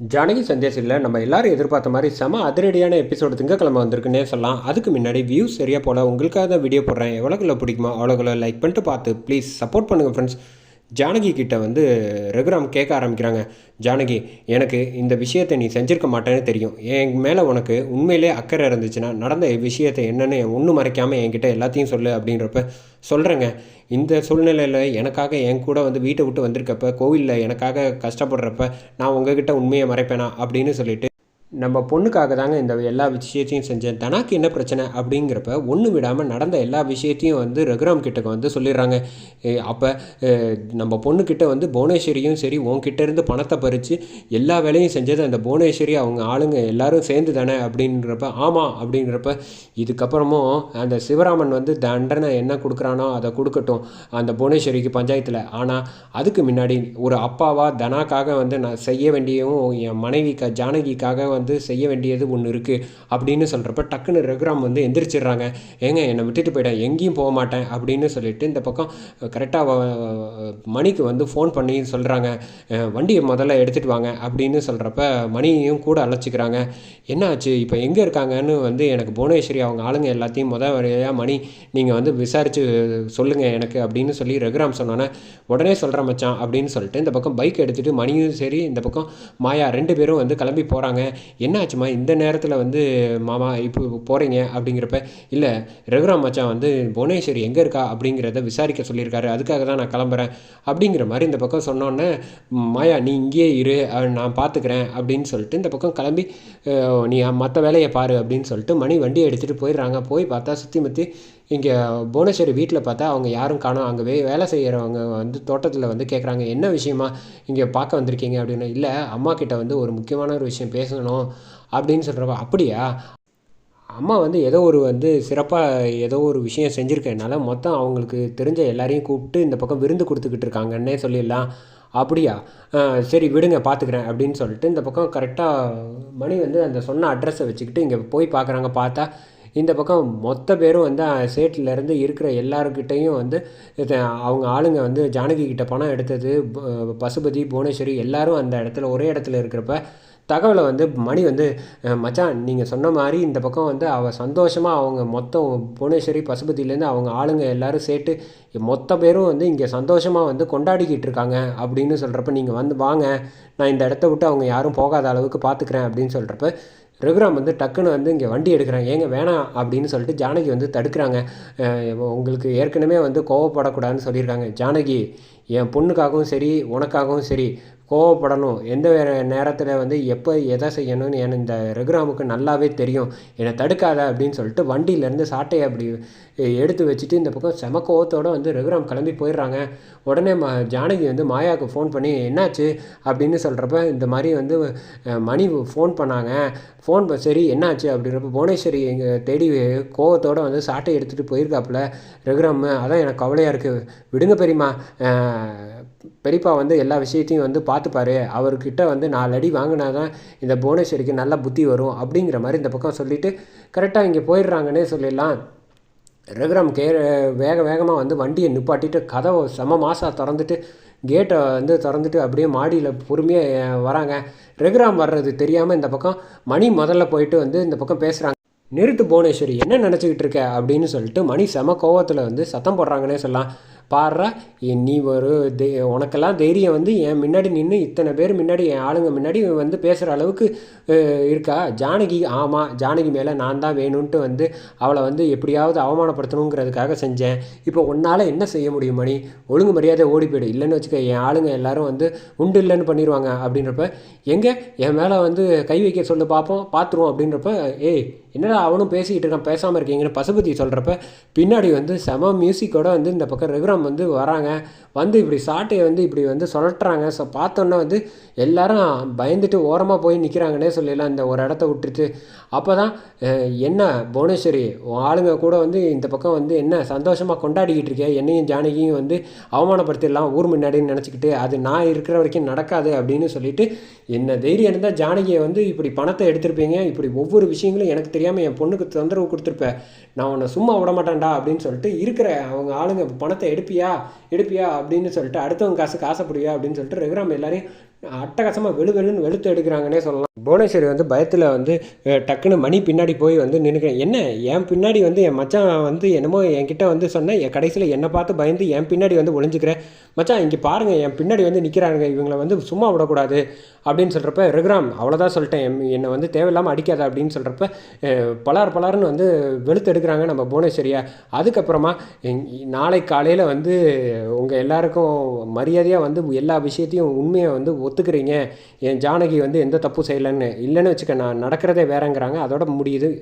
ஜானகி சந்தேசில் நம்ம எல்லாரும் எதிர்பார்த்த மாதிரி செம அதிரடியான எபிசோடு திங்கக்கிழமை வந்திருக்குன்னே சொல்லலாம். அதுக்கு முன்னாடி வியூஸ் சரியாக போல். உங்களுக்காக தான் வீடியோ போடுறேன். எவ்வளோக்குள்ள பிடிக்குமோ அவ்வளோக்குள்ள லைக் பண்ணிட்டு பார்த்து ப்ளீஸ் சப்போர்ட் பண்ணுங்கள் ஃப்ரெண்ட்ஸ் ஜானகி கிட்ட வந்து ரகுராம் கேட்க ஆரம்பிக்கிறாங்க. ஜானகி எனக்கு இந்த விஷயத்தை நீ செஞ்சிருக்க மாட்டேன்னு தெரியும். என் மேலே உனக்கு உண்மையிலே அக்கறை இருந்துச்சுன்னா நடந்த விஷயத்தை என்னன்னு ஒன்றும் மறைக்காமல் என்கிட்ட எல்லாத்தையும் சொல்லு அப்படின்றப்ப சொல்கிறேங்க இந்த சூழ்நிலையில் எனக்காக என் கூட வந்து வீட்டை விட்டு வந்திருக்கப்ப கோவிலில் எனக்காக கஷ்டப்படுறப்ப நான் உங்ககிட்ட உண்மையை மறைப்பேனா அப்படின்னு சொல்லிட்டு நம்ம பொண்ணுக்காக தாங்க இந்த எல்லா விஷயத்தையும் செஞ்சேன். தனாக்கு என்ன பிரச்சனை அப்படிங்கிறப்ப ஒன்று விடாமல் நடந்த எல்லா விஷயத்தையும் வந்து ரகுராம் கிட்டக்க வந்து சொல்லிடுறாங்க. அப்போ நம்ம பொண்ணுக்கிட்ட வந்து புவனேஸ்வரியும் சரி உன்கிட்ட இருந்து பணத்தை பறித்து எல்லா வேலையும் செஞ்சது அந்த புவனேஸ்வரி அவங்க ஆளுங்க எல்லாரும் சேர்ந்து தானே அப்படின்றப்ப ஆமாம் அப்படின்றப்ப இதுக்கப்புறமும் அந்த சிவராமன் வந்து தண்டனை என்ன கொடுக்குறானோ அதை கொடுக்கட்டும் அந்த புவனேஸ்வரிக்கு பஞ்சாயத்தில். ஆனால் அதுக்கு முன்னாடி ஒரு அப்பாவா தனாக்காக வந்து நான் செய்ய வேண்டியவும் என் மனைவிக்கா ஜானகிக்காக வந்து செய்ய வேண்டியது ஒன்று இருக்குது அப்படின்னு சொல்கிறப்ப டக்குன்னு ரகுராம் வந்து எந்திரிச்சிடுறாங்க. ஏங்க என்னை விட்டுட்டு போயிட்டேன் எங்கேயும் போக மாட்டேன் அப்படின்னு சொல்லிட்டு இந்த பக்கம் கரெக்டாக மணிக்கு வந்து ஃபோன் பண்ணி சொல்கிறாங்க வண்டியை முதல்ல எடுத்துகிட்டு வாங்க அப்படின்னு சொல்கிறப்ப மணியையும் கூட அழைச்சிக்கிறாங்க. என்ன ஆச்சு இப்போ எங்கே இருக்காங்கன்னு வந்து எனக்கு புவனேஸ்வரி அவங்க ஆளுங்க எல்லாத்தையும் முத வரையாக மணி நீங்கள் வந்து விசாரித்து சொல்லுங்கள் எனக்கு அப்படின்னு சொல்லி ரகுராம் சொன்னோன்னே உடனே சொல்கிற மச்சான் அப்படின்னு சொல்லிட்டு இந்த பக்கம் பைக் எடுத்துகிட்டு மணியும் சரி இந்த பக்கம் மாயா ரெண்டு பேரும் வந்து கிளம்பி போகிறாங்க என்ன ஆச்சுமா இந்த நேரத்தில் வந்து மாமா இப்போ போகிறீங்க அப்படிங்கிறப்ப இல்லை ரகுராம் மச்சான் வந்து புவனேஸ்வரி எங்கே இருக்கா? அப்படிங்கிறத விசாரிக்க சொல்லியிருக்காரு. அதுக்காக தான் நான் கிளம்புறேன். அப்படிங்கிற மாதிரி இந்த பக்கம் சொன்னோன்னே மாயா நீ இங்கேயே இரு. நான் பார்த்துக்கிறேன் அப்படின்னு சொல்லிட்டு இந்த பக்கம் கிளம்பி நீ மற்ற வேலையை பாரு. அப்படின்னு சொல்லிட்டு மணி வண்டியை எடுத்துகிட்டு போயிடுறாங்க. போய் பார்த்தா சுற்றி முற்றி இங்கே புவனேஸ்வரி வீட்டில் பார்த்தா அவங்க யாரும் காணும். அங்கே வே வேலை செய்கிறவங்க வந்து தோட்டத்தில் வந்து கேட்குறாங்க என்ன விஷயமா இங்கே பார்க்க வந்திருக்கீங்க? அப்படின்னு. இல்லை அம்மா கிட்ட வந்து ஒரு முக்கியமான ஒரு விஷயம் பேசணும். அப்படின்னு சொல்கிறப்ப அப்படியா? அம்மா வந்து ஏதோ ஒரு வந்து சிறப்பாக ஏதோ ஒரு விஷயம் செஞ்சுருக்கனால மொத்தம் அவங்களுக்கு தெரிஞ்ச எல்லாரையும் கூப்பிட்டு இந்த பக்கம் விருந்து கொடுத்துக்கிட்டு இருக்காங்கன்னே சொல்லிடலாம். அப்படியா? சரி விடுங்க பார்த்துக்கிறேன். அப்படின்னு சொல்லிட்டு இந்த பக்கம் கரெக்டாக மணி வந்து அந்த சொன்ன அட்ரஸை வச்சுக்கிட்டு இங்கே போய் பார்க்குறாங்க. பார்த்தா இந்த பக்கம் மொத்த பேரும் வந்து சேட்டிலேருந்து இருக்கிற எல்லாருக்கிட்டேயும் வந்து அவங்க ஆளுங்க வந்து ஜானகி கிட்ட பணம் எடுத்தது பசுபதி புவனேஸ்வரி எல்லாரும் அந்த இடத்துல ஒரே இடத்துல இருக்கிறப்ப தகவலை வந்து மணி வந்து மச்சான் நீங்கள் சொன்ன மாதிரி இந்த பக்கம் வந்து அவள் சந்தோஷமாக அவங்க மொத்தம் புவனேஸ்வரி பசுபதியிலேருந்து அவங்க ஆளுங்க எல்லோரும் சேர்த்து மொத்த பேரும் வந்து இங்கே சந்தோஷமாக வந்து கொண்டாடிக்கிட்டு இருக்காங்க அப்படின்னு சொல்கிறப்ப நீங்கள் வந்து வாங்க நான் இந்த இடத்த விட்டு அவங்க யாரும் போகாத அளவுக்கு பார்த்துக்கிறேன் அப்படின்னு சொல்கிறப்ப ரகுராம் வந்து டக்குன்னு வந்து இங்கே வண்டி எடுக்கிறாங்க. ஏங்க வேணாம் அப்படின்னு சொல்லிட்டு ஜானகி வந்து தடுக்கிறாங்க. உங்களுக்கு ஏற்கனவே வந்து கோவப்படக்கூடாதுன்னு சொல்லியிருக்காங்க. ஜானகி என் பொண்ணுக்காகவும் சரி உனக்காகவும் சரி கோவப்படணும். எந்த நேரத்தில் வந்து எப்போ எதை செய்யணும்னு எனக்கு இந்த ரகுராமுக்கு நல்லாவே தெரியும். என்னை தடுக்காத அப்படின்னு சொல்லிட்டு வண்டியிலேருந்து சாட்டையை அப்படி எடுத்து வச்சுட்டு இந்த பக்கம் செம கோவத்தோடு வந்து ரகுராம் கிளம்பி போயிடுறாங்க. உடனே ம ஜானகி வந்து மாயாவுக்கு ஃபோன் பண்ணி என்னாச்சு? அப்படின்னு சொல்கிறப்ப இந்த மாதிரி வந்து மணி ஃபோன் பண்ணாங்க. ஃபோன் சரி என்னாச்சு? அப்படின்றப்ப புவனேஸ்வரி எங்கள் தேடி கோவத்தோடு வந்து சாட்டை எடுத்துகிட்டு போயிருக்காப்புல ரகுராம். அதான் எனக்கு கவலையாக இருக்குது விடுங்க பெரியம்மா. பெரியப்பா வந்து எல்லா விஷயத்தையும் வந்து பார்த்துப்பாரு. அவர்கிட்ட வந்து நாலு அடி வாங்கினா தான் இந்த புவனேஸ்வரிக்கு நல்ல புத்தி வரும் அப்படிங்கிற மாதிரி இந்த பக்கம் சொல்லிவிட்டு கரெக்டாக இங்கே போயிடுறாங்கன்னே சொல்லிடலாம். ரகுராம் கே வேக வேகமாக வந்து வண்டியை நிப்பாட்டிட்டு கதவை செம மாசாக திறந்துட்டு கேட்டை வந்து திறந்துட்டு அப்படியே மாடியில் பொறுமையாக வராங்க. ரகுராம் வர்றது தெரியாமல் இந்த பக்கம் மணி முதல்ல போயிட்டு வந்து இந்த பக்கம் பேசுகிறாங்க நிறுத்து புவனேஸ்வரி என்ன நினச்சிக்கிட்டு இருக்க அப்படின்னு சொல்லிட்டு மணி செம கோவத்தில் வந்து சத்தம் போடுறாங்கன்னே சொல்லலாம். பாடுறா. நீ ஒரு தே உனக்கெல்லாம் தைரியம் வந்து என் முன்னாடி நின்று இத்தனை பேர் முன்னாடி என் ஆளுங்க முன்னாடி வந்து பேசுகிற அளவுக்கு இருக்கா? ஜானகி ஆமாம் ஜானகி மேலே நான் தான் வேணும்ன்ட்டு வந்து அவளை வந்து எப்படியாவது அவமானப்படுத்தணுங்கிறதுக்காக செஞ்சேன். இப்போ உன்னால் என்ன செய்ய முடியும் மணி? ஒழுங்கு மரியாதை ஓடி போயிடு. இல்லைன்னு வச்சுக்க என் ஆளுங்க எல்லாரும் வந்து உண்டு இல்லைன்னு பண்ணிடுவாங்க அப்படின்றப்ப எங்கே? என் மேலே வந்து கை வைக்க சொல்லு பார்ப்போம் பார்த்துருவோம் அப்படின்றப்ப ஏய் என்னடா அவனும் பேசிக்கிட்டு இருக்கான் பேசாமல் இருக்கீங்கன்னு பசுபதி சொல்கிறப்ப பின்னாடி வந்து செம மியூசிக்கோட வந்து இந்த பக்கம் ரகுராம் வந்து வராங்க. வந்து இப்படி சாட்டையை வந்து இப்படி வந்து சுழட்டுறாங்க ஸோ பார்த்தோன்னே வந்து எல்லாரும் பயந்துட்டு ஓரமாக போய் நிற்கிறாங்கன்னே சொல்லிடலாம். இந்த ஒரு இடத்த விட்டுட்டு. அப்போ தான் என்ன புவனேஸ்வரி உன் ஆளுங்க கூட வந்து இந்த பக்கம் வந்து என்ன சந்தோஷமாக கொண்டாடிக்கிட்டு இருக்கேன் என்னையும் ஜானகியும் வந்து அவமானப்படுத்திடலாம் ஊர் முன்னாடின்னு நினச்சிக்கிட்டு அது நான் இருக்கிற வரைக்கும் நடக்காது அப்படின்னு சொல்லிட்டு என்ன தைரியம் இருந்தால் ஜானகியை வந்து இப்படி பணத்தை எடுத்திருப்பீங்க. இப்படி ஒவ்வொரு விஷயங்களும் எனக்கு தெரியாமல் என் பொண்ணுக்கு தொந்தரவு கொடுத்துருப்பேன் நான் உன்னை சும்மா விட மாட்டேன்டா அப்படின்னு சொல்லிட்டு இருக்கிற அவங்க ஆளுங்க பணத்தை எடுப்பியா? எடுப்பியா? அப்படின்னு சொல்லிட்டு அடுத்தவங்க காசு ஆசைப்படுவியா? அப்படின்னு சொல்லிட்டு ரகுராம் எல்லாரையும் அட்டகாசமாக வெளு வெளுன்னு வெளுத்து எடுக்கிறாங்கன்னே சொல்லலாம். புவனேஸ்வரி வந்து பயத்தில் வந்து டக்குன்னு மணி பின்னாடி போய் வந்து நின்றுக்கிறேன் என்ன? என் பின்னாடி வந்து என் மச்சான் வந்து என்னமோ என்கிட்ட வந்து சொன்னேன் என் கடைசியில் என்னை பார்த்து பயந்து என் பின்னாடி வந்து ஒளிஞ்சுக்கிறேன். மச்சான் இங்கே பாருங்கள் என் பின்னாடி வந்து நிற்கிறாங்க இவங்களை வந்து சும்மா விடக்கூடாது அப்படின்னு சொல்கிறப்ப ரகுராம் அவ்வளோதான் சொல்லிட்டேன். எம்- என்னை வந்து தேவையில்லாமல் அடிக்காத அப்படின்னு சொல்கிறப்ப பலார் பலார்னு வந்து வெளுத்து எடுக்கிறாங்க நம்ம புவனேஸ்வரியை. அதுக்கப்புறமா எங்- நாளை காலையில் வந்து உங்கள் எல்லாருக்கும் மரியாதையாக வந்து எல்லா விஷயத்தையும் உண்மையை வந்து ஒத்துக்கிறீங்க. என் ஜானகி வந்து எந்த தப்பும் செய்யலைன்னு இல்லைன்னு வச்சுக்க நான் நடக்கிறதே வேறங்கிறாங்க. அதோடு முடியுது.